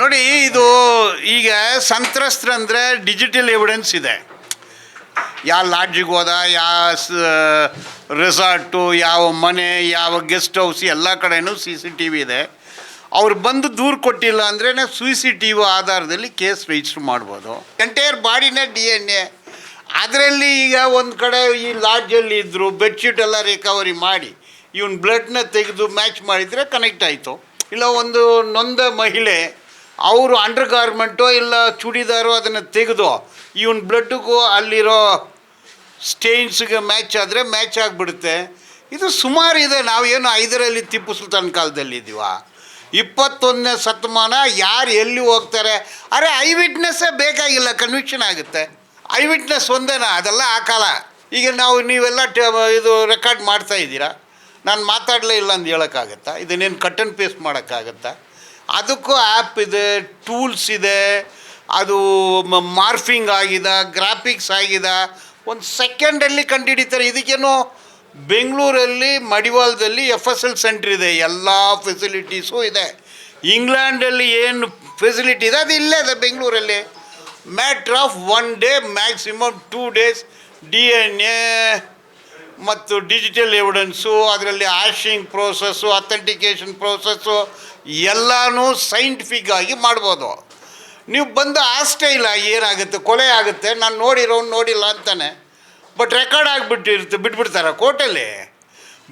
ನೋಡಿ, ಇದು ಈಗ ಸಂತ್ರಸ್ತ್ರ ಅಂದರೆ ಡಿಜಿಟಲ್ ಎವಿಡೆನ್ಸ್ ಇದೆ. ಯಾವ ಲಾಡ್ಜಿಗೆ ಹೋದ, ಯಾವ ರೆಸಾರ್ಟು ಯಾವ ಮನೆ, ಯಾವ ಗೆಸ್ಟ್ ಹೌಸ್ ಎಲ್ಲ ಕಡೆಯೂ ಸಿ ಸಿ ಟಿ ವಿ ಇದೆ. ಅವ್ರು ಬಂದು ದೂರು ಕೊಟ್ಟಿಲ್ಲ ಅಂದ್ರೆ ಸಿ ಸಿ ಟಿ ವಿ ಆಧಾರದಲ್ಲಿ ಕೇಸ್ ರಿಜಿಸ್ಟರ್ ಮಾಡ್ಬೋದು. ಎಂಟೈರ್ ಬಾಡಿನೇ ಡಿ ಎನ್ ಎ ಅದರಲ್ಲಿ ಈಗ ಒಂದು ಕಡೆ ಈ ಲಾಡ್ಜಲ್ಲಿ ಇದ್ದರು ಬೆಡ್ಶೀಟ್ ಎಲ್ಲ ರಿಕವರಿ ಮಾಡಿ, ಇವನ್ ಬ್ಲಡ್ನ ತೆಗೆದು ಮ್ಯಾಚ್ ಮಾಡಿದರೆ ಕನೆಕ್ಟ್ ಆಯಿತು. ಇಲ್ಲ, ಒಂದು ನೊಂದ ಮಹಿಳೆ ಅವರು ಅಂಡರ್ ಗಾರ್ಮೆಂಟು ಇಲ್ಲ ಚೂಡಿದಾರೋ ಅದನ್ನು ತೆಗೆದು ಇವನ್ ಬ್ಲಡ್ಗೂ ಅಲ್ಲಿರೋ ಸ್ಟೇನ್ಸ್ಗೆ ಮ್ಯಾಚ್ ಆದರೆ ಮ್ಯಾಚ್ ಆಗಿಬಿಡುತ್ತೆ. ಇದು ಸುಮಾರು ಇದೆ. ನಾವೇನು ಐದರಲ್ಲಿ ಟಿಪ್ಪು ಸುಲ್ತಾನ್ ಕಾಲದಲ್ಲಿ ಇದ್ದೀವ ಇಪ್ಪತ್ತೊಂದನೇ ಶತಮಾನ ಯಾರು ಎಲ್ಲಿ ಹೋಗ್ತಾರೆ? ಅರೆ ಐ ವಿಟ್ನೆಸ್ಸೇ ಬೇಕಾಗಿಲ್ಲ. ಕನ್ವಿಕ್ಷನ್ ಆಗುತ್ತೆ. ಐ ವಿಟ್ನೆಸ್ ಒಂದೇನಾ? ಅದೆಲ್ಲ ಆ ಕಾಲ. ಈಗ ನಾವು ನೀವೆಲ್ಲ ಇದು ರೆಕಾರ್ಡ್ ಮಾಡ್ತಾ ಇದ್ದೀರಾ? ನಾನು ಮಾತಾಡಲೇ ಇಲ್ಲ ಅಂತ ಹೇಳೋಕ್ಕಾಗತ್ತಾ? ಇದನ್ನೇನು ಕಟ್ ಆ್ಯಂಡ್ ಪೇಸ್ಟ್ ಮಾಡೋಕ್ಕಾಗತ್ತಾ? ಅದಕ್ಕೂ ಆ್ಯಪ್ ಇದೆ, ಟೂಲ್ಸ್ ಇದೆ, ಅದು ಮಾರ್ಫಿಂಗ್ ಆಗಿದೆ, ಗ್ರಾಫಿಕ್ಸ್ ಆಗಿದೆ. ಒಂದು ಸೆಕೆಂಡಲ್ಲಿ ಕಂಡುಹಿಡಿತಾರೆ. ಇದಕ್ಕೇನು ಬೆಂಗಳೂರಲ್ಲಿ, ಮಡಿವಾಳದಲ್ಲಿ ಎಫ್ ಎಸ್ ಎಲ್ ಸೆಂಟ್ರ್ ಇದೆ. ಎಲ್ಲ ಫೆಸಿಲಿಟೀಸು ಇದೆ. ಇಂಗ್ಲೆಂಡಲ್ಲಿ ಏನು ಫೆಸಿಲಿಟಿ ಇದೆ? ಅದು ಇಲ್ಲೇ ಇದೆ ಬೆಂಗಳೂರಲ್ಲಿ. Matter of one day, maximum two days D N A ಮತ್ತು ಡಿಜಿಟಲ್ ಎವಿಡೆನ್ಸು ಅದರಲ್ಲಿ ಆಶಿಂಗ್ ಪ್ರೋಸೆಸ್ಸು ಅಥೆಂಟಿಕೇಷನ್ ಪ್ರೋಸೆಸ್ಸು ಎಲ್ಲನೂ ಸೈಂಟಿಫಿಕ್ ಆಗಿ ಮಾಡ್ಬೋದು. ನೀವು ಬಂದು ಅಷ್ಟೇ ಇಲ್ಲ, ಏನಾಗುತ್ತೆ, ಕೊಲೆ ಆಗುತ್ತೆ, ನಾನು ನೋಡಿರೋನು ನೋಡಿಲ್ಲ ಅಂತಾನೆ ಬಟ್ ರೆಕಾರ್ಡ್ ಆಗಿಬಿಟ್ಟಿರುತ್ತೆ ಬಿಟ್ಬಿಡ್ತಾರೆ ಕೋರ್ಟಲ್ಲಿ.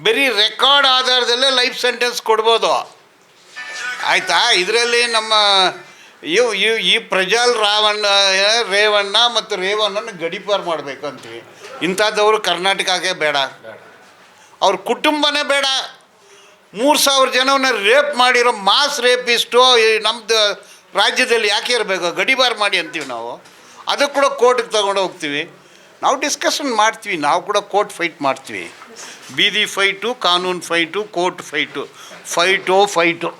ಬರೀ ರೆಕಾರ್ಡ್ ಆಧಾರದಲ್ಲೇ ಲೈಫ್ ಸೆಂಟೆನ್ಸ್ ಕೊಡ್ಬೋದು. ಆಯಿತಾ? ಇದರಲ್ಲಿ ನಮ್ಮ ಇವು ಇವು ಈ ಪ್ರಜಾಲ್ ರಾವಣ್ಣ ರೇವಣ್ಣ ಮತ್ತು ರೇವಣ್ಣನ ಗಡಿಪಾರ್ ಮಾಡಬೇಕು ಅಂತೀವಿ. ಇಂಥದ್ದವರು ಕರ್ನಾಟಕಕ್ಕೆ ಬೇಡ. ಅವ್ರ ಕುಟುಂಬನೇ ಬೇಡ. ಮೂರು ಸಾವಿರ ಜನವನ್ನ ರೇಪ್ ಮಾಡಿರೋ ಮಾಸ್ ರೇಪಿಸ್ಟು ನಮ್ಮದು ರಾಜ್ಯದಲ್ಲಿ ಯಾಕೆ ಇರಬೇಕು? ಗಡಿಬಾರ್ ಮಾಡಿ ಅಂತೀವಿ ನಾವು. ಅದು ಕೂಡ ಕೋರ್ಟಿಗೆ ತೊಗೊಂಡು ಹೋಗ್ತೀವಿ. ನಾವು ಡಿಸ್ಕಷನ್ ಮಾಡ್ತೀವಿ. ನಾವು ಕೂಡ ಕೋರ್ಟ್ ಫೈಟ್ ಮಾಡ್ತೀವಿ. ಬೀದಿ ಫೈಟು, ಕಾನೂನು ಫೈಟು, ಕೋರ್ಟ್ ಫೈಟು. ಫೈಟೋ, ಫೈಟು.